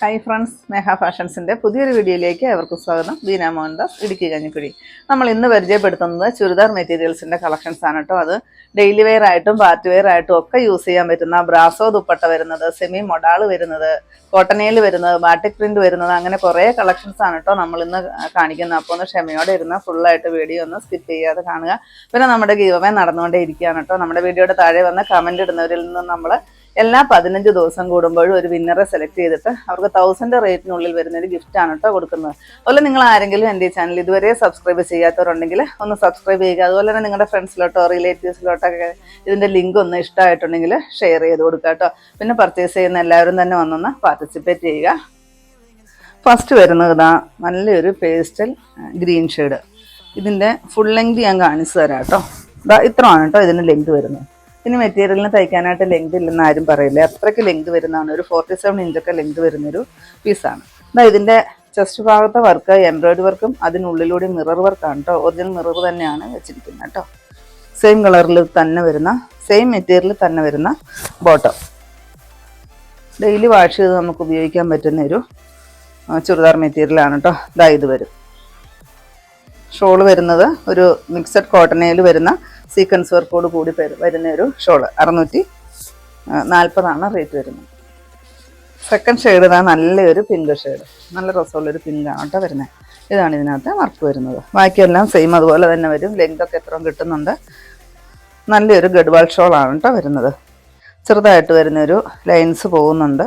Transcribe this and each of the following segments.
Hi friends സ്നേഹ ഫാഷൻസിന്റെ പുതിയൊരു വീഡിയോയിലേക്ക് അവർക്ക് സ്വാഗതം. ബീന മോഹൻദാസ് ഇടുക്കി കഞ്ഞിക്കുഴി. നമ്മൾ ഇന്ന് പരിചയപ്പെടുത്തുന്നത് ചുരിദാർ മെറ്റീരിയൽസിന്റെ കളക്ഷൻസ് ആണ് കേട്ടോ അത് ഡെയിലി വെയർ ആയിട്ടും പാർട്ടി വെയർ ആയിട്ടും ഒക്കെ യൂസ് ചെയ്യാൻ പറ്റുന്ന ബ്രാസോ ദുപ്പട്ട വരുന്നത് സെമി മൊഡാൾ വരുന്നത് കോട്ടനയിൽ വരുന്നത് ബാട്ടിക് പ്രിന്റ് വരുന്നത് അങ്ങനെ കുറേ കളക്ഷൻസ് ആണ് കേട്ടോ നമ്മൾ ഇന്ന് കാണിക്കുന്നത്. അപ്പോൾ ഒന്ന് ക്ഷമയോടെ ഇരുന്ന് ഫുള്ളായിട്ട് വീഡിയോ ഒന്ന് സ്കിപ്പ് ചെയ്യാതെ കാണുക. പിന്നെ നമ്മുടെ ഗീവമേ നടന്നുകൊണ്ടേ ഇരിക്കുകയാണ് കേട്ടോ നമ്മുടെ വീഡിയോയുടെ താഴെ വന്ന് കമന്റ് ഇടുന്നവരിൽ നിന്ന് നമ്മൾ എല്ലാ പതിനഞ്ച് ദിവസം കൂടുമ്പോഴും ഒരു വിന്നറെ സെലക്ട് ചെയ്തിട്ട് അവർക്ക് തൗസൻഡ് റേറ്റിനുള്ളിൽ വരുന്ന ഒരു ഗിഫ്റ്റ് ആണ് കേട്ടോ കൊടുക്കുന്നത്. അതുപോലെ നിങ്ങൾ ആരെങ്കിലും എന്റെ ചാനൽ ഇതുവരെ സബ്സ്ക്രൈബ് ചെയ്യാത്തവരുണ്ടെങ്കിൽ ഒന്ന് സബ്സ്ക്രൈബ് ചെയ്യുക. അതുപോലെ തന്നെ നിങ്ങളുടെ ഫ്രണ്ട്സിലോട്ടോ റിലേറ്റീവ്സിലോട്ടൊക്കെ ഇതിന്റെ ലിങ്ക് ഒന്ന് ഇഷ്ടമായിട്ടുണ്ടെങ്കിൽ ഷെയർ ചെയ്ത് കൊടുക്കുക കേട്ടോ പിന്നെ പർച്ചേസ് ചെയ്യുന്ന എല്ലാവരും തന്നെ വന്നൊന്ന് പാർട്ടിസിപ്പേറ്റ് ചെയ്യുക. ഫസ്റ്റ് വരുന്നത് നല്ലൊരു പേസ്റ്റൽ ഗ്രീൻ ഷെയ്ഡ് ഇതിന്റെ ഫുൾ ലെങ്ത് ഞാൻ കാണിച്ചു തരാം കേട്ടോ ഇതാ ഇത്രയാണ് കേട്ടോ ഇതിന്റെ ലെങ്ത് വരുന്നത്. ഇനി മെറ്റീരിയലിന് തയ്ക്കാനായിട്ട് ലെങ്ത് ഇല്ലെന്ന് ആരും പറയില്ല. അത്രയ്ക്ക് ലെങ്ത് വരുന്നതാണ്. ഒരു ഫോർട്ടി സെവൻ ഇഞ്ചൊക്കെ ലെങ്ത് വരുന്നൊരു പീസാണ് എന്നാൽ ഇതിന്റെ ചെസ്റ്റ് ഭാഗത്തെ വർക്ക് എംബ്രോയിഡറി വർക്കും അതിനുള്ളിലൂടെ മിറർ വർക്കാണ് കേട്ടോ ഒറിജിനൽ മിറർ തന്നെയാണ് വെച്ചിരിക്കുന്നത് കേട്ടോ സെയിം കളറിൽ തന്നെ വരുന്ന സെയിം മെറ്റീരിയലിൽ തന്നെ വരുന്ന ബോട്ടം ഡെയിലി വാഷ് ചെയ്ത് നമുക്ക് ഉപയോഗിക്കാൻ പറ്റുന്ന ഒരു ചുരിദാർ മെറ്റീരിയലാണ് കേട്ടോ ഇതാ ഇത് വരും. ഷോൾ വരുന്നത് ഒരു മിക്സഡ് കോട്ടണയിൽ വരുന്ന സീക്വൻസ് വർക്കോട് കൂടി വരുന്ന ഒരു ഷോൾ. അറുന്നൂറ്റി നാൽപ്പതാണ് റേറ്റ് വരുന്നത്. സെക്കൻഡ് ഷെയ്ഡ് ഇതാ നല്ലൊരു പിങ്ക് ഷെയ്ഡ് നല്ല രസമുള്ളൊരു പിങ്കാണ് കേട്ടോ വരുന്നത് ഇതാണ് ഇതിനകത്ത് വർക്ക് വരുന്നത്. ബാക്കിയെല്ലാം സെയിം അതുപോലെ തന്നെ വരും. ലെങ്ത് ഒക്കെ എത്രയും കിട്ടുന്നുണ്ട്. നല്ലൊരു ഗഡ്വാൾ ഷോളാണ് കേട്ടോ വരുന്നത്. ചെറുതായിട്ട് വരുന്നൊരു ലൈൻസ് പോകുന്നുണ്ട്.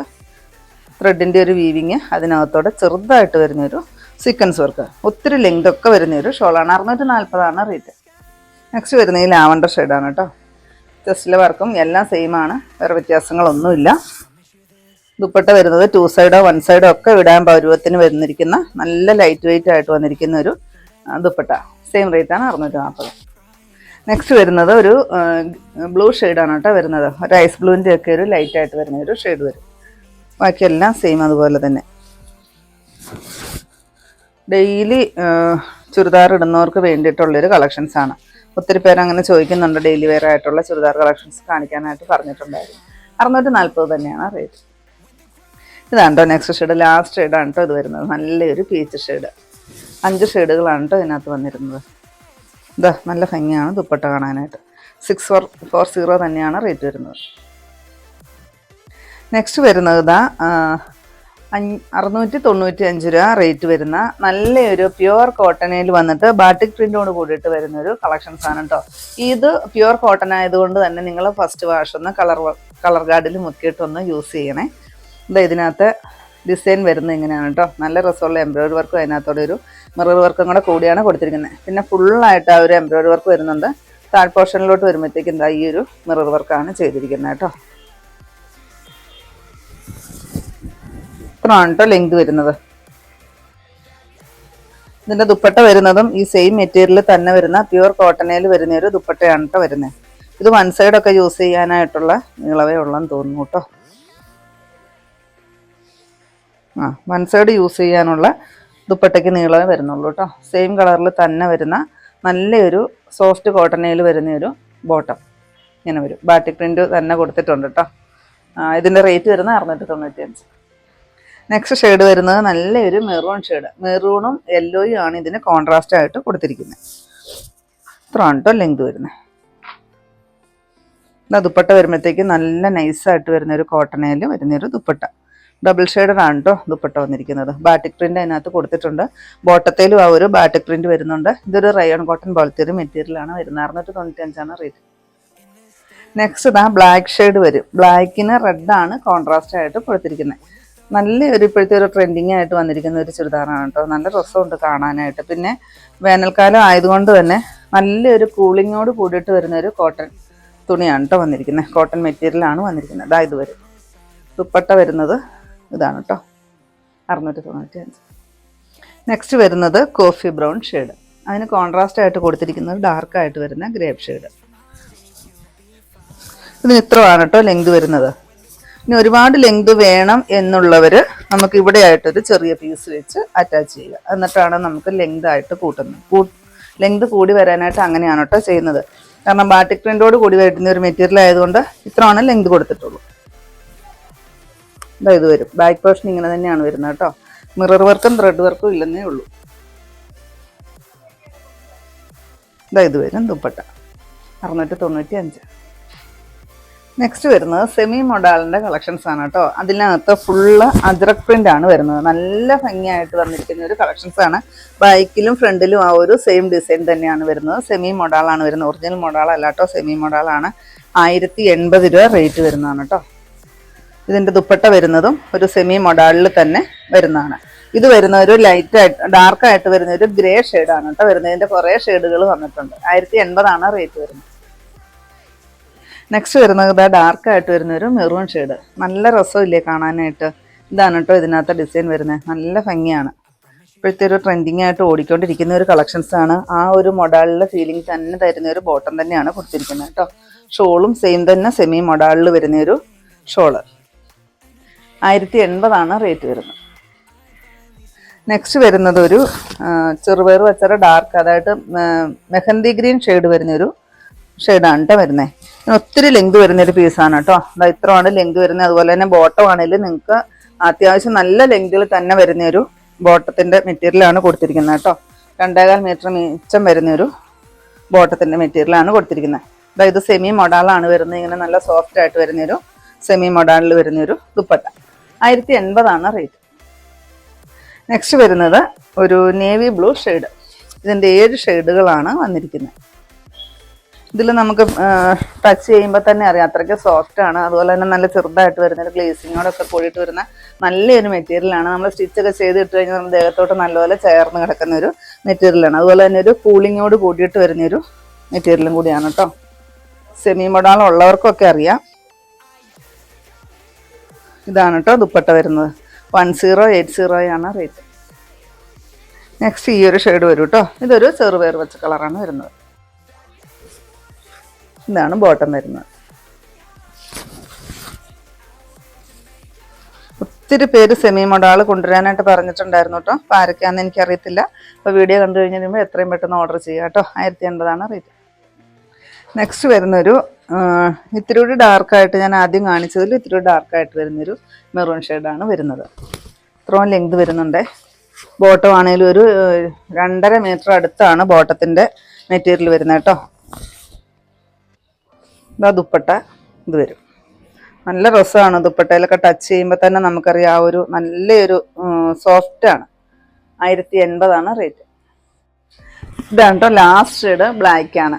ത്രെഡിന്റെ ഒരു വീവിങ് അതിനകത്തോടെ ചെറുതായിട്ട് വരുന്നൊരു സീക്വൻസ് വർക്ക് ഒത്തിരി ലെങ്ത് ഒക്കെ വരുന്ന ഒരു ഷോളാണ് അറുന്നൂറ്റി നാൽപ്പതാണ് റേറ്റ് നെക്സ്റ്റ് വരുന്ന ഈ ലാവണ്ടർ ഷെയ്ഡാണ് കേട്ടോ ചെസ്റ്റിലെ വർക്കും എല്ലാം സെയിം ആണ്. വേറെ വ്യത്യാസങ്ങളൊന്നുമില്ല. ദുപ്പട്ട വരുന്നത് ടു സൈഡോ വൺ സൈഡോ ഒക്കെ ഇടാൻ പൗരൂപത്തിന് വരുന്നിരിക്കുന്ന നല്ല ലൈറ്റ് വെയിറ്റ് ആയിട്ട് വന്നിരിക്കുന്ന ഒരു ദുപ്പട്ട. സെയിം റേറ്റ് ആണ് അറുന്നൂറ്റി നാൽപ്പത് നെക്സ്റ്റ് വരുന്നത് ഒരു ബ്ലൂ ഷെയ്ഡാണ് കേട്ടോ വരുന്നത്. ഒരു ഐസ് ബ്ലൂവിന്റെ ഒക്കെ ഒരു ലൈറ്റ് ആയിട്ട് വരുന്ന ഒരു ഷെയ്ഡ് വരും. ബാക്കിയെല്ലാം സെയിം അതുപോലെ തന്നെ. ഡെയിലി ചുരിദാർ ഇടുന്നവർക്ക് വേണ്ടിയിട്ടുള്ളൊരു ആണ്. ഒത്തിരി പേര് അങ്ങനെ ചോദിക്കുന്നുണ്ട് ഡെയിലി വെയർ ആയിട്ടുള്ള ചുരിദാർ കളക്ഷൻസ് കാണിക്കാനായിട്ട് പറഞ്ഞിട്ടുണ്ടായിരുന്നു. അറുന്നൂറ്റി നാൽപ്പത് തന്നെയാണ് റേറ്റ്. ഇതാണ് കേട്ടോ നെക്സ്റ്റ് ഷെയ്ഡ് ലാസ്റ്റ് ഷെയ്ഡാണ് കേട്ടോ ഇത് വരുന്നത്. നല്ലൊരു പീച്ച് ഷെയ്ഡ് അഞ്ച് ഷെയ്ഡുകളാണ് കേട്ടോ ഇതിനകത്ത് വന്നിരുന്നത്. ഇതാ നല്ല ഭംഗിയാണ് ദുപ്പട്ട കാണാനായിട്ട്. സിക്സ് ഫോർ ഫോർ സീറോ തന്നെയാണ് റേറ്റ് വരുന്നത്. നെക്സ്റ്റ് വരുന്നത് ഇതാ അറുന്നൂറ്റി തൊണ്ണൂറ്റി അഞ്ച് രൂപ റേറ്റ് വരുന്ന നല്ലൊരു പ്യുവർ കോട്ടണയിൽ വന്നിട്ട് ബാട്ടിക് പ്രിന്റോട് കൂടിയിട്ട് വരുന്ന ഒരു കളക്ഷൻസ് ആണ് കേട്ടോ ഇത് പ്യുവർ കോട്ടൺ ആയതുകൊണ്ട് തന്നെ നിങ്ങൾ ഫസ്റ്റ് വാഷ് ഒന്ന് കളർ കളർ ഗാർഡിൽ മുക്കിയിട്ടൊന്ന് യൂസ് ചെയ്യണേ. ഇതാ ഇതിനകത്ത് ഡിസൈൻ വരുന്നത് ഇങ്ങനെയാണ് കേട്ടോ നല്ല രസമുള്ള എംബ്രോയിഡറി വർക്കും അതിനകത്തോടെ ഒരു മിറർ വർക്കും കൂടെ കൂടിയാണ് കൊടുത്തിരിക്കുന്നത് പിന്നെ ഫുള്ളായിട്ട് ആ ഒരു എംബ്രോയിഡറി വർക്ക് വരുന്നുണ്ട്. താഴ് പോർഷനിലോട്ട് വരുമ്പോഴത്തേക്കും എന്താ ഈ ഒരു മിറർ വർക്കാണ് ചെയ്തിരിക്കുന്നത് കേട്ടോ ഇത്രയാണ് കേട്ടോ ലെങ്ത് വരുന്നത്. ഇതിന്റെ ദുപ്പട്ട വരുന്നതും ഈ സെയിം മെറ്റീരിയൽ തന്നെ വരുന്ന പ്യുവർ കോട്ടണയിൽ വരുന്ന ഒരു ദുപ്പട്ടയാണ് കേട്ടോ വരുന്നത് ഇത് വൺ സൈഡൊക്കെ യൂസ് ചെയ്യാനായിട്ടുള്ള നീളവേ ഉള്ളെന്ന് തോന്നുന്നു കേട്ടോ ആ വൺ സൈഡ് യൂസ് ചെയ്യാനുള്ള ദുപ്പട്ടയ്ക്ക് നീളമേ വരുന്നുള്ളൂ കേട്ടോ സെയിം കളറിൽ തന്നെ വരുന്ന നല്ലൊരു സോഫ്റ്റ് കോട്ടണയിൽ വരുന്ന ഒരു ബോട്ടം ഇങ്ങനെ വരും. ബാറ്റിക് പ്രിന്റ് തന്നെ കൊടുത്തിട്ടുണ്ട് കേട്ടോ ഇതിന്റെ റേറ്റ് വരുന്നത് അറുന്നൂറ്റി തൊണ്ണൂറ്റി അഞ്ച് നെക്സ്റ്റ് ഷെയ്ഡ് വരുന്നത് നല്ലൊരു മെറൂൺ ഷെയ്ഡ് മെറൂണും യെല്ലോയും ആണ് ഇതിന് കോൺട്രാസ്റ്റ് ആയിട്ട് കൊടുത്തിരിക്കുന്നത്. ഇത്ര ആണ്ടോ ലെങ്ത് വരുന്നത്. ഇതാ ദുപ്പട്ട വരുമ്പോഴത്തേക്ക് നല്ല നൈസായിട്ട് വരുന്ന ഒരു കോട്ടണയിൽ വരുന്ന ഒരു ദുപ്പട്ട. ഡബിൾ ഷെയ്ഡറാണ് കേട്ടോ ദുപ്പട്ട വന്നിരിക്കുന്നത്. ബാറ്റിക് പ്രിന്റ് അതിനകത്ത് കൊടുത്തിട്ടുണ്ട്. ബോട്ടത്തേലും ആ ഒരു ബാറ്റിക് പ്രിന്റ് വരുന്നുണ്ട്. ഇതൊരു റയോൺ കോട്ടൺ പോലത്തെ ഒരു മെറ്റീരിയലാണ് വരുന്നത്. അറുന്നൂറ്റി തൊണ്ണൂറ്റി അഞ്ചാണ് റേറ്റ് നെക്സ്റ്റ് ഇതാ ബ്ലാക്ക് ഷെയ്ഡ് വരും. ബ്ലാക്കിന് റെഡാണ് കോൺട്രാസ്റ്റ് ആയിട്ട് കൊടുത്തിരിക്കുന്നത്. നല്ല ഒരു ഇപ്പോഴത്തെ ഒരു ട്രെൻഡിങ് ആയിട്ട് വന്നിരിക്കുന്ന ഒരു ചുരിദാറാണ് കേട്ടോ. നല്ല രസമുണ്ട് കാണാനായിട്ട്. പിന്നെ വേനൽക്കാലം ആയതുകൊണ്ട് തന്നെ നല്ലൊരു കൂളിങ്ങോട് കൂടിയിട്ട് വരുന്ന ഒരു കോട്ടൺ തുണിയാണ് കേട്ടോ വന്നിരിക്കുന്നത്. കോട്ടൺ മെറ്റീരിയലാണ് വന്നിരിക്കുന്നത്. അതാ ഇത് വരും ദുപ്പട്ട വരുന്നത് ഇതാണ് കേട്ടോ. അറുന്നൂറ്റി തൊണ്ണൂറ്റി അഞ്ച് നെക്സ്റ്റ് വരുന്നത് കോഫി ബ്രൗൺ ഷെയ്ഡ്. അതിന് കോൺട്രാസ്റ്റ് ആയിട്ട് കൊടുത്തിരിക്കുന്നത് ഡാർക്കായിട്ട് വരുന്ന ഗ്രേപ്പ് ഷെയ്ഡ്. ഇതിന് ഇത്രയാണ് കേട്ടോ ലെങ്ത് വരുന്നത്. ഇനി ഒരുപാട് ലെങ്ത് വേണം എന്നുള്ളവർ നമുക്ക് ഇവിടെ ആയിട്ടൊരു ചെറിയ പീസ് വെച്ച് അറ്റാച്ച് ചെയ്യുക. എന്നിട്ടാണ് നമുക്ക് ലെങ്ത് ആയിട്ട് കൂട്ടുന്നത്. ലെങ്ത് കൂടി വരാനായിട്ട് അങ്ങനെയാണ് കേട്ടോ ചെയ്യുന്നത്. കാരണം ബാട്ടിക് പ്രിന്റോട് കൂടി വരുന്ന ഒരു മെറ്റീരിയൽ ആയതുകൊണ്ട് ഇത്രയാണ് ലെങ്ത് കൊടുത്തിട്ടുള്ളൂ. ഇതാ ഇത് വരും. ബാക്ക് പോർഷൻ ഇങ്ങനെ തന്നെയാണ് വരുന്നത് കേട്ടോ. മിറർ വർക്കും ത്രെഡ് വർക്കും ഇല്ലെന്നേ ഉള്ളൂ. ഇതാ ഇത് വരും. ദുപ്പട്ട. അറുന്നൂറ്റി തൊണ്ണൂറ്റി അഞ്ച് നെക്സ്റ്റ് വരുന്നത് സെമി മൊഡാളിന്റെ കളക്ഷൻസ് ആണ് കേട്ടോ. അതിനകത്ത് ഫുള്ള് അജ്രക് പ്രിന്റ് ആണ് വരുന്നത്. നല്ല ഭംഗിയായിട്ട് വന്നിരിക്കുന്ന ഒരു കളക്ഷൻസ് ആണ്. ബൈക്കിലും ഫ്രണ്ടിലും ആ ഒരു സെയിം ഡിസൈൻ തന്നെയാണ് വരുന്നത്. സെമി മൊഡാളാണ് വരുന്നത്. ഒറിജിനൽ മൊഡാളല്ല കേട്ടോ. സെമി മൊഡാളാണ് ആയിരത്തി എൺപത് രൂപ റേറ്റ് വരുന്നതാണ് കേട്ടോ. ഇതിന്റെ ദുപ്പട്ട വരുന്നതും ഒരു സെമി മൊഡാളിൽ തന്നെ വരുന്നതാണ്. ഇത് വരുന്ന ഒരു ലൈറ്റ് ആയിട്ട് ഡാർക്കായിട്ട് വരുന്ന ഒരു ഗ്രേ ഷെയ്ഡാണ് കേട്ടോ വരുന്നത്. ഇതിന്റെ കുറേ ഷെയ്ഡുകൾ വന്നിട്ടുണ്ട്. ആയിരത്തി എൺപതാണ് റേറ്റ് വരുന്നത്. നെക്സ്റ്റ് വരുന്നത് ഇതാ ഡാർക്ക് ആയിട്ട് വരുന്ന ഒരു മെറൂൺ ഷെയ്ഡ് നല്ല രസമില്ലേ കാണാനായിട്ട്. ഇതാണ് കേട്ടോ ഇതിനകത്ത് ഡിസൈൻ വരുന്നത്. നല്ല ഭംഗിയാണ്. ഇപ്പോഴത്തെ ഒരു ട്രെൻഡിങ് ആയിട്ട് ഓടിക്കൊണ്ടിരിക്കുന്ന ഒരു കളക്ഷൻസ് ആണ്. ആ ഒരു മൊഡാളിലെ ഫീലിംഗ് തന്നെ തരുന്ന ഒരു ബോട്ടം തന്നെയാണ് കൊടുത്തിരിക്കുന്നത് കേട്ടോ ഷോളും സെയിം തന്നെ സെമി മൊഡാളിൽ വരുന്ന ഒരു ഷോൾ ആയിരത്തി എൺപതാണ് റേറ്റ് വരുന്നത്. നെക്സ്റ്റ് വരുന്നത് ഒരു ചെറുപയർ വച്ചറ ഡാർക്ക് അതായത് മെഹന്തി ഗ്രീൻ ഷെയ്ഡ് വരുന്നൊരു ഷെയ്ഡാണ് കേട്ടോ വരുന്നത് ഒത്തിരി ലെങ്ത് വരുന്നൊരു പീസാണ് കേട്ടോ അതാ ഇത്രയാണ് ലെങ്ത് വരുന്നത്. അതുപോലെ തന്നെ ബോട്ടം ആണെങ്കിലും നിങ്ങൾക്ക് അത്യാവശ്യം നല്ല ലെങ്തിൽ തന്നെ വരുന്ന ഒരു ബോട്ടത്തിന്റെ മെറ്റീരിയലാണ് കൊടുത്തിരിക്കുന്നത് കേട്ടോ രണ്ടേകാൽ മീറ്റർ മിച്ചം വരുന്നൊരു ബോട്ടത്തിന്റെ മെറ്റീരിയലാണ് കൊടുത്തിരിക്കുന്നത് അതായത് സെമി മൊഡാളാണ് വരുന്നത്. ഇങ്ങനെ നല്ല സോഫ്റ്റ് ആയിട്ട് വരുന്നൊരു സെമി മൊഡാളിൽ വരുന്നൊരു ദുപ്പട്ട. ആയിരത്തി എൺപതാണ് റേറ്റ് നെക്സ്റ്റ് വരുന്നത് ഒരു നേവി ബ്ലൂ ഷെയ്ഡ് ഇതിന്റെ ഏഴ് ഷെയ്ഡുകളാണ് വന്നിരിക്കുന്നത് ഇതിൽ നമുക്ക് ടച്ച് ചെയ്യുമ്പോൾ തന്നെ അറിയാം. അത്രയ്ക്ക് സോഫ്റ്റ് ആണ്. അതുപോലെ തന്നെ നല്ല ചെറുതായിട്ട് വരുന്ന ഒരു ഗ്ലേസിങ്ങോടൊക്കെ കൂടിയിട്ട് വരുന്ന നല്ലൊരു മെറ്റീരിയലാണ് നമ്മൾ സ്റ്റിച്ചൊക്കെ ചെയ്ത് ഇട്ട് കഴിഞ്ഞാൽ നമ്മുടെ ദേഹത്തോട്ട് നല്ലപോലെ ചേർന്ന് കിടക്കുന്ന ഒരു മെറ്റീരിയലാണ് അതുപോലെ തന്നെ ഒരു കൂളിങ്ങോട് കൂടിയിട്ട് വരുന്നൊരു മെറ്റീരിയലും കൂടിയാണ് കേട്ടോ സെമി മൊഡാൾ ഉള്ളവർക്കൊക്കെ അറിയാം. ഇതാണ് കേട്ടോ ദുപ്പട്ട വരുന്നത്. വൺ സീറോ എയ്റ്റ് സീറോയാണ് റേറ്റ് നെക്സ്റ്റ് ഈ ഒരു ഷെയ്ഡ് വരും കേട്ടോ ഇതൊരു ചെറുപയർ വെച്ച കളറാണ് വരുന്നത്. ഇതാണ് ബോട്ടം വരുന്നത്. ഒത്തിരി പേര് സെമി മൊഡാൾ കൊണ്ടുവരാനായിട്ട് പറഞ്ഞിട്ടുണ്ടായിരുന്നു കേട്ടോ. അപ്പോൾ ആരൊക്കെയാണെന്ന് എനിക്കറിയത്തില്ല. അപ്പോൾ വീഡിയോ കണ്ടു കഴിഞ്ഞ് കഴിയുമ്പോൾ എത്രയും പെട്ടെന്ന് ഓർഡർ ചെയ്യുക കേട്ടോ. ആയിരത്തി എൺപതാണ് റേറ്റ് നെക്സ്റ്റ് വരുന്നൊരു ഇത്തിരി കൂടി ഡാർക്കായിട്ട് ഞാൻ ആദ്യം കാണിച്ചതിൽ ഇത്തിരി കൂടി ഡാർക്കായിട്ട് വരുന്നൊരു മെറൂൺ ഷെയ്ഡാണ് വരുന്നത്. ഇത്രയും ലെങ്ത് വരുന്നുണ്ട്. ബോട്ടം ആണെങ്കിലും ഒരു രണ്ടര മീറ്റർ അടുത്താണ് ബോട്ടത്തിന്റെ മെറ്റീരിയൽ വരുന്നത് കേട്ടോ. ഇതാ ദുപ്പട്ട ഇത് വരും. നല്ല രസമാണ് ദുപ്പട്ടയിലൊക്കെ ടച്ച് ചെയ്യുമ്പോൾ തന്നെ നമുക്കറിയാം ആ ഒരു നല്ലൊരു സോഫ്റ്റാണ് ആയിരത്തി എൺപതാണ് റേറ്റ് ഇതാണ് കേട്ടോ ലാസ്റ്റ് ഷെയ്ഡ് ബ്ലാക്കാണ്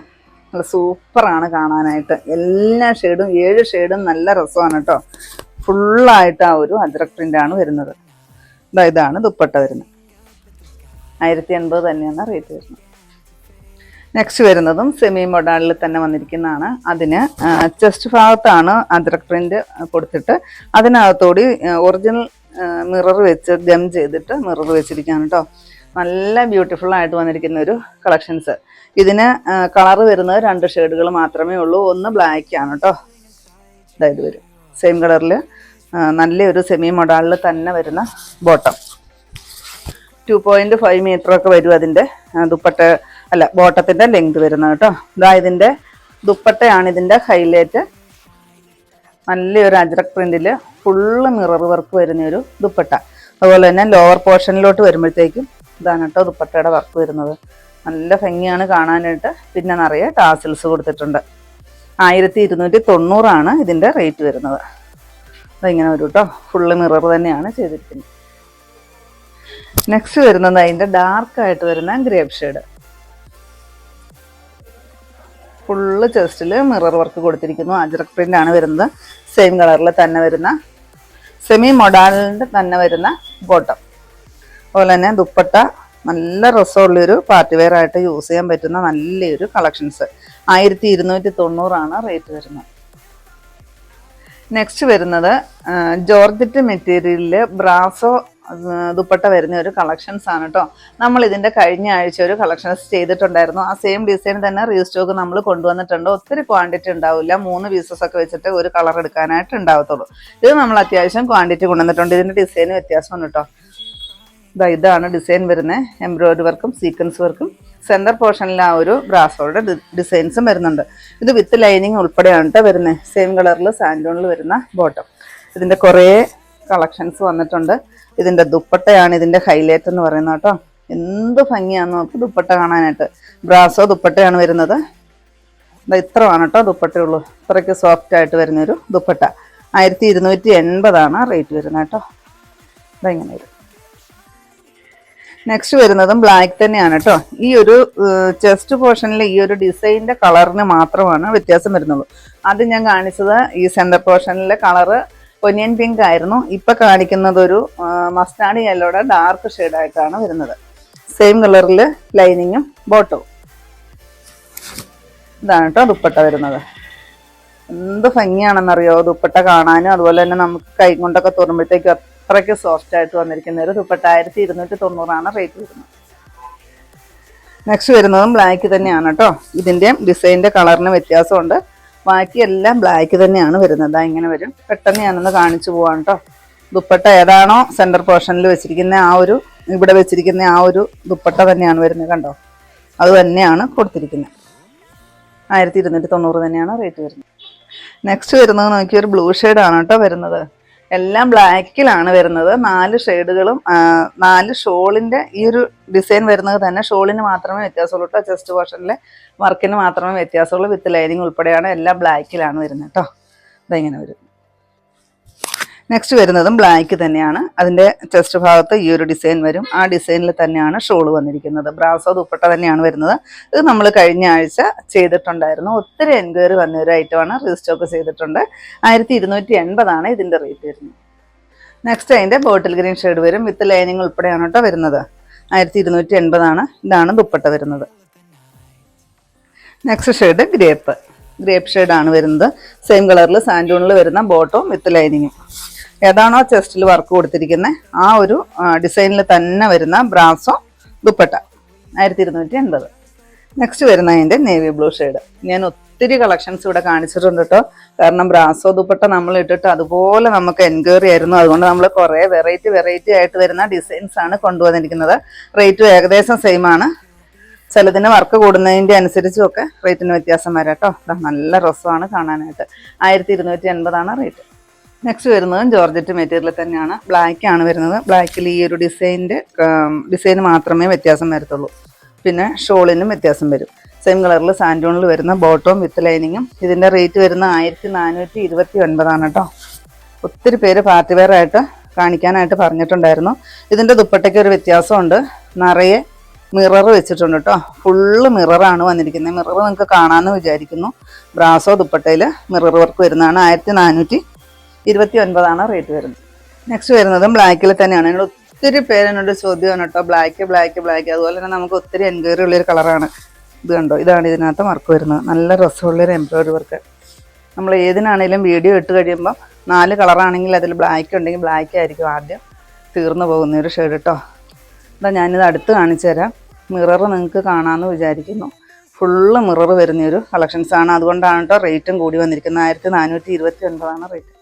നല്ല സൂപ്പറാണ് കാണാനായിട്ട്. എല്ലാ ഷെയ്ഡും ഏഴ് ഷെയ്ഡും നല്ല രസമാണ് കേട്ടോ ഫുള്ളായിട്ട് ആ ഒരു അജ്രക് പ്രിന്റാണ് വരുന്നത്. ഇതാ ഇതാണ് ദുപ്പട്ട വരുന്നത്. ആയിരത്തി എൺപത് തന്നെയാണ് റേറ്റ് വരുന്നത്. നെക്സ്റ്റ് വരുന്നതും സെമി മൊഡാളിൽ തന്നെ വന്നിരിക്കുന്നതാണ്. അതിന് ചെസ്റ്റ് ഭാഗത്താണ് അദ്രക് പ്രിന്റ് കൊടുത്തിട്ട് അതിനകത്തോടി ഒറിജിനൽ മിറർ വെച്ച് ഗം ചെയ്തിട്ട് മിറർ വെച്ചിരിക്കുകയാണ് കേട്ടോ നല്ല ബ്യൂട്ടിഫുൾ ആയിട്ട് വന്നിരിക്കുന്ന ഒരു കളക്ഷൻസ് ഇതിന് കളർ വരുന്നത് രണ്ട് ഷെയ്ഡുകൾ മാത്രമേ ഉള്ളൂ. ഒന്ന് ബ്ലാക്ക് ആണ് കേട്ടോ അതായത് വരും. സെയിം കളറിൽ നല്ലൊരു സെമി മൊഡാളിൽ തന്നെ വരുന്ന bottom two point five metre ഒക്കെ വരും അതിന്റെ ദുപ്പട്ട അല്ല ബോട്ടത്തിന്റെ ലെങ്ത് വരുന്നത് കേട്ടോ. ഇതാ ഇതിന്റെ ദുപ്പട്ടയാണ് ഇതിന്റെ ഹൈലൈറ്റ് നല്ലൊരു അജ്രക് പ്രിന്റിൽ ഫുള്ള് മിറർ വർക്ക് വരുന്ന ഒരു ദുപ്പട്ട. അതുപോലെ തന്നെ ലോവർ പോർഷനിലോട്ട് വരുമ്പോഴത്തേക്കും ഇതാണ് കേട്ടോ ദുപ്പട്ടയുടെ വർക്ക് വരുന്നത്. നല്ല ഭംഗിയാണ് കാണാനായിട്ട്. പിന്നെ നിറയെ ടാസിൽസ് കൊടുത്തിട്ടുണ്ട്. ആയിരത്തി ഇരുന്നൂറ്റി തൊണ്ണൂറാണ് ഇതിന്റെ റേറ്റ് വരുന്നത് അതിങ്ങനെ വരും കേട്ടോ. ഫുള്ള് മിറർ തന്നെയാണ് ചെയ്തിരിക്കുന്നത്. നെക്സ്റ്റ് വരുന്നത് അതിന്റെ ഡാർക്കായിട്ട് വരുന്ന ഗ്രേപ്പ് ഷെയ്ഡ് ഫുള്ള് ചെസ്റ്റിൽ മിറർ വർക്ക് കൊടുത്തിരിക്കുന്നു. അജ്രക് പ്രിന്റ് ആണ് വരുന്നത്. സെയിം കളറിൽ തന്നെ വരുന്ന. സെമി മൊഡാലിന്റെ തന്നെ വരുന്ന ബോട്ടം അതുപോലെ തന്നെ ദുപ്പട്ട. നല്ല രസമുള്ളൊരു പാർട്ടി വെയർ ആയിട്ട് യൂസ് ചെയ്യാൻ പറ്റുന്ന നല്ലൊരു കളക്ഷൻസ് ആയിരത്തി ഇരുന്നൂറ്റി തൊണ്ണൂറാണ് റേറ്റ് വരുന്നത്. നെക്സ്റ്റ് വരുന്നത് ജോർജറ്റ് മെറ്റീരിയലിൽ ബ്രാസോ ദുപ്പട്ട വരുന്ന ഒരു കളക്ഷൻസ് ആണ് കേട്ടോ നമ്മൾ ഇതിന്റെ കഴിഞ്ഞ ആഴ്ച ഒരു കളക്ഷൻസ് ചെയ്തിട്ടുണ്ടായിരുന്നു. ആ സെയിം ഡിസൈൻ തന്നെ റീസ്റ്റോക്ക് നമ്മൾ കൊണ്ടുവന്നിട്ടുണ്ട്. ഒത്തിരി ക്വാണ്ടിറ്റി ഉണ്ടാവില്ല. മൂന്ന് പീസസ് ഒക്കെ വെച്ചിട്ട് ഒരു കളർ എടുക്കാനായിട്ട് ഉണ്ടാവത്തുള്ളൂ. ഇത് നമ്മൾ അത്യാവശ്യം ക്വാണ്ടിറ്റി കൊണ്ടുവന്നിട്ടുണ്ട്. ഇതിന്റെ ഡിസൈൻ വ്യത്യാസമാണ് കേട്ടോ ഇതാ ഇതാണ് ഡിസൈൻ വരുന്നത് എംബ്രോയിഡറി വർക്കും സീക്വൻസ് വർക്കും സെന്റർ പോർഷനിൽ ആ ഒരു ബ്രാസോയുടെ ഡിസൈൻസും വരുന്നുണ്ട്. ഇത് വിത്ത് ലൈനിങ് ഉൾപ്പെടെയാണ് കേട്ടോ വരുന്നത് സെയിം കളറിൽ സാൻഡോണിൽ വരുന്ന ബോട്ടം ഇതിന്റെ കുറേ കളക്ഷൻസ് വന്നിട്ടുണ്ട്. ഇതിന്റെ ദുപ്പട്ടയാണ് ഇതിന്റെ ഹൈലൈറ്റ് എന്ന് പറയുന്നത് കേട്ടോ. എന്ത് ഭംഗിയാന്ന് നോക്ക് ദുപ്പട്ട കാണാനായിട്ട്. ബ്രാസോ ദുപ്പട്ടയാണ് വരുന്നത്. ദാ ഇത്രയാണ് കേട്ടോ ദുപ്പട്ടയുള്ളൂ. ഇത്രയ്ക്ക് സോഫ്റ്റ് ആയിട്ട് വരുന്നൊരു ദുപ്പട്ട. ആയിരത്തി ഇരുന്നൂറ്റി എൺപതാണ് റേറ്റ് വരുന്നത് കേട്ടോ. ഇതാ വരും. നെക്സ്റ്റ് വരുന്നതും ബ്ലാക്ക് തന്നെയാണ് കേട്ടോ. ഈ ഒരു ചെസ്റ്റ് പോർഷനിൽ ഈ ഒരു ഡിസൈനിന്റെ കളറിന് മാത്രമാണ് വ്യത്യാസം വരുന്നുള്ളൂ അത് ഞാൻ കാണിച്ചത് ഈ സെന്റർ പോർഷനിലെ കളറ് പൊന്നിയൻ പിങ്ക് ആയിരുന്നു. ഇപ്പൊ കാണിക്കുന്നത് ഒരു മസ്റ്റാർഡ് യെല്ലോടെ ഡാർക്ക് ആയിട്ടാണ് വരുന്നത്. സെയിം കളറിൽ ലൈനിങ്ങും ബോട്ടവും. ഇതാണ് കേട്ടോ ദുപ്പട്ട വരുന്നത്. എന്ത് ഭംഗിയാണെന്നറിയോ? ദുപ്പട്ട കാണാനും അതുപോലെ തന്നെ നമുക്ക് കൈ കൊണ്ടൊക്കെ തുറമ്പഴത്തേക്കും അത്രയ്ക്ക് സോഫ്റ്റ് ആയിട്ട് വന്നിരിക്കുന്ന ഒരു ദുപ്പട്ട. ആയിരത്തി ഇരുന്നൂറ്റി തൊണ്ണൂറാണ് റേറ്റ് വരുന്നത്. നെക്സ്റ്റ് വരുന്നതും ബ്ലാക്ക് തന്നെയാണ് കേട്ടോ. ഇതിന്റെയും ഡിസൈനിന്റെ കളറിന് വ്യത്യാസമുണ്ട്. ബാക്കിയെല്ലാം ബ്ലാക്ക് തന്നെയാണ് വരുന്നത്. ഇങ്ങനെ വരും. പെട്ടെന്ന് ഞാനൊന്ന് കാണിച്ചു പോവാണ് കേട്ടോ. ദുപ്പട്ട ഏതാണോ സെന്റർ പോർഷനിൽ വെച്ചിരിക്കുന്ന ആ ഒരു ഇവിടെ വെച്ചിരിക്കുന്ന ആ ഒരു ദുപ്പട്ട തന്നെയാണ് വരുന്നത് കണ്ടോ? അത് തന്നെയാണ് കൊടുത്തിരിക്കുന്നത്. ആയിരത്തി ഇരുന്നൂറ്റി തൊണ്ണൂറ് തന്നെയാണ് റേറ്റ് വരുന്നത്. നെക്സ്റ്റ് വരുന്നത് നോക്കി ഒരു ബ്ലൂ ആണ് കേട്ടോ വരുന്നത്. എല്ലാം ബ്ലാക്കിലാണ് വരുന്നത്. നാല് ഷെയ്ഡുകളും നാല് ഷോളിന്റെ ഈ ഒരു ഡിസൈൻ വരുന്നത് തന്നെ ഷോളിന് മാത്രമേ വ്യത്യാസമുള്ളൂ കേട്ടോ. ചെസ്റ്റ് പോർഷനിലെ വർക്കിന് മാത്രമേ വ്യത്യാസമുള്ളൂ. വിത്ത് ലൈനിങ് ഉൾപ്പെടെയാണ് എല്ലാം ബ്ലാക്കിലാണ് വരുന്നത് കേട്ടോ. അതെങ്ങനെ വരും? നെക്സ്റ്റ് വരുന്നതും ബ്ലാക്ക് തന്നെയാണ്. അതിന്റെ ചെസ്റ്റ് ഭാഗത്ത് ഈ ഒരു ഡിസൈൻ വരും. ആ ഡിസൈനിൽ തന്നെയാണ് ഷോൾ വന്നിരിക്കുന്നത്. ബ്രാസോ ദുപ്പട്ട തന്നെയാണ് വരുന്നത്. ഇത് നമ്മൾ കഴിഞ്ഞ ആഴ്ച ചെയ്തിട്ടുണ്ടായിരുന്നു. ഒത്തിരി എൻക്വയറി വന്ന ഒരു ഐറ്റമാണ് റീസ്റ്റോക്ക് ചെയ്തിട്ടുണ്ട്. ആയിരത്തി ഇരുന്നൂറ്റി എൺപതാണ് ഇതിന്റെ റേറ്റ് വരുന്നത്. നെക്സ്റ്റ് അതിന്റെ ബോട്ടിൽ ഗ്രീൻ ഷെയ്ഡ് വരും. വിത്ത് ലൈനിങ് ഉൾപ്പെടെയാണ് കേട്ടോ വരുന്നത്. ആയിരത്തി ഇരുന്നൂറ്റി എൺപതാണ് ഇതാണ് ദുപ്പട്ട വരുന്നത്. നെക്സ്റ്റ് ഷെയ്ഡ് ഗ്രേപ്പ് ഗ്രേപ്പ് ഷെയ്ഡാണ് വരുന്നത്. സെയിം കളറിൽ സാൻഡൂണിൽ വരുന്ന ബോട്ടവും വിത്ത് ലൈനിങ്ങും ഏതാണോ ചെസ്റ്റിൽ വർക്ക് കൊടുത്തിരിക്കുന്നത് ആ ഒരു ഡിസൈനിൽ തന്നെ വരുന്ന ബ്രാസോ ദുപ്പട്ട ആയിരത്തി ഇരുന്നൂറ്റി എൺപത് നെക്സ്റ്റ് വരുന്ന അതിന്റെ നേവി ബ്ലൂ ഷെയ്ഡ്. ഞാൻ ഒത്തിരി കളക്ഷൻസ് ഇവിടെ കാണിച്ചിട്ടുണ്ട് കേട്ടോ കാരണം ബ്രാസോ ദുപ്പട്ട നമ്മൾ ഇട്ടിട്ട് അതുപോലെ നമുക്ക് എൻക്വയറി ആയിരുന്നു. അതുകൊണ്ട് നമ്മൾ കുറേ വെറൈറ്റി വെറൈറ്റി ആയിട്ട് വരുന്ന ഡിസൈൻസ് ആണ് കൊണ്ടുവന്നിരിക്കുന്നത്. റേറ്റും ഏകദേശം സെയിം ആണ്. ചിലതിന് വർക്ക് കൂടുന്നതിന്റെ അനുസരിച്ചും ഒക്കെ റേറ്റിന് വ്യത്യാസം വരാം കേട്ടോ നല്ല രസമാണ് കാണാനായിട്ട്. ആയിരത്തി ഇരുന്നൂറ്റി എൺപതാണ് റേറ്റ് നെക്സ്റ്റ് വരുന്നത് ജോർജറ്റ് മെറ്റീരിയൽ തന്നെയാണ്. ബ്ലാക്ക് ആണ് വരുന്നത്. ബ്ലാക്കിൽ ഈ ഒരു ഡിസൈനിന്റെ ഡിസൈൻ മാത്രമേ വ്യത്യാസം വരത്തുള്ളൂ. പിന്നെ ഷോളിനും വ്യത്യാസം വരും. സെയിം കളറിൽ സാൻഡോണിൽ വരുന്ന ബോട്ടവും വിത്ത് ലൈനിങ്ങും ഇതിന്റെ റേറ്റ് വരുന്ന ആയിരത്തി നാനൂറ്റി ഇരുപത്തി ഒൻപതാണ് കേട്ടോ ഒത്തിരി പേര് പാർട്ടി വെയർ ആയിട്ട് കാണിക്കാനായിട്ട് പറഞ്ഞിട്ടുണ്ടായിരുന്നു. ഇതിന്റെ ദുപ്പട്ടയ്ക്ക് ഒരു വ്യത്യാസമുണ്ട്. നിറയെ മിറർ വെച്ചിട്ടുണ്ട് കേട്ടോ ഫുള്ള് മിററാണ് വന്നിരിക്കുന്നത്. മിറർ നിങ്ങൾക്ക് കാണാമെന്ന് വിചാരിക്കുന്നു. ബ്രാസോ ദുപ്പട്ടയിൽ മിറർ വർക്ക് വരുന്നതാണ് ആയിരത്തി നാനൂറ്റി ഇരുപത്തി ഒൻപതാണ് റേറ്റ് വരുന്നത്. നെക്സ്റ്റ് വരുന്നതും ബ്ലാക്കിൽ തന്നെയാണ്. എന്നോട് ഒത്തിരി പേരെന്നോട് ചോദ്യമാണ് കേട്ടോ. ബ്ലാക്ക് ബ്ലാക്ക് ബ്ലാക്ക് അതുപോലെ തന്നെ നമുക്ക് ഒത്തിരി എൻക്വയറി ഉള്ളൊരു കളറാണ് ഇത് കണ്ടോ? ഇതാണ് ഇതിനകത്ത് വർക്ക് വരുന്നത്. നല്ല രസമുള്ളൊരു എംബ്രോയിഡറി വർക്ക് നമ്മൾ ഏതിനാണെങ്കിലും വീഡിയോ ഇട്ട് കഴിയുമ്പോൾ നാല് കളറാണെങ്കിൽ അതിൽ ബ്ലാക്ക് ഉണ്ടെങ്കിൽ ബ്ലാക്ക് ആയിരിക്കും ആദ്യം തീർന്നു പോകുന്ന ഒരു ഷെയ്ഡ് കേട്ടോ എന്താ ഞാനിത് അടുത്ത് കാണിച്ചു തരാം. മിറർ നിങ്ങൾക്ക് കാണാമെന്ന് വിചാരിക്കുന്നു. ഫുള്ള് മിറർ വരുന്നൊരു കളക്ഷൻസ് ആണ്. അതുകൊണ്ടാണ് കേട്ടോ റേറ്റും കൂടി വന്നിരിക്കുന്നത്. ആയിരത്തി നാനൂറ്റി ഇരുപത്തി ഒൻപതാണ് റേറ്റ്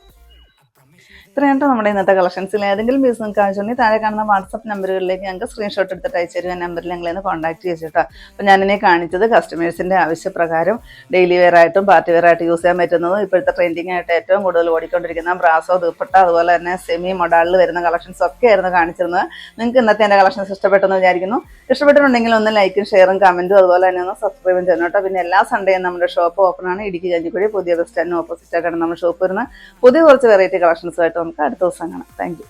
ഇത്രയാണ് നമ്മുടെ ഇന്നത്തെ കളക്ഷൻസിൽ ഏതെങ്കിലും പീസ് നിങ്ങൾക്ക് ആവശ്യമുണ്ടെങ്കിൽ താഴെ കാണുന്ന വാട്സപ്പ് നമ്പറുകളിലേക്ക് ഞങ്ങൾക്ക് സ്ക്രീൻഷോട്ട് എടുത്തിട്ട് അയച്ചു തരും നമ്പറിൽ ഞങ്ങളെ കോൺടാക്ട് ചെയ്തിട്ടോ അപ്പോൾ ഞാനിനെ കാണിച്ചത് കസ്റ്റമേഴ്സിന്റെ ആവശ്യപ്രകാരം ഡെയിലി വെയർ ആയിട്ടും പാർട്ടി വെയർ ആയിട്ട് യൂസ് ചെയ്യാൻ പറ്റുന്നതും ഇപ്പോഴത്തെ ട്രെൻഡിങ് ആയിട്ട് ഏറ്റവും കൂടുതൽ ഓടിക്കൊണ്ടിരിക്കുന്ന ബ്രാസോ ദുപ്പട്ട അതുപോലെ തന്നെ സെമി മൊഡാളിൽ വരുന്ന കളക്ഷൻസ് ഒക്കെ ആയിരുന്നു കാണിച്ചിരുന്നത്. നിങ്ങൾക്ക് ഇന്നത്തെ എന്റെ കളക്ഷൻസ് ഇഷ്ടപ്പെട്ടെന്ന് വിചാരിക്കുന്നു. ഇഷ്ടപ്പെട്ടിട്ടുണ്ടെങ്കിൽ ഒന്ന് ലൈക്കും ഷെയറും കമന്റും അതുപോലെ തന്നെ ഒന്ന് സബ്സ്ക്രൈബും ചെയ്യണം കേട്ടോ. പിന്നെ എല്ലാ സൺഡേയും നമ്മുടെ ഷോപ്പ് ഓപ്പൺ ആണ്. ഇടുക്കി കഞ്ഞിക്കുഴി പുതിയ ബസ് സ്റ്റാൻഡിന് ഓപ്പോസിറ്റ് ആയിട്ടാണ് നമ്മുടെ ഷോപ്പ് വരുന്നത്. പുതിയ കുറച്ച് വെറൈറ്റി കളക്ഷൻസുമായിട്ട് നമുക്ക് അടുത്ത ദിവസം കാണാം. താങ്ക്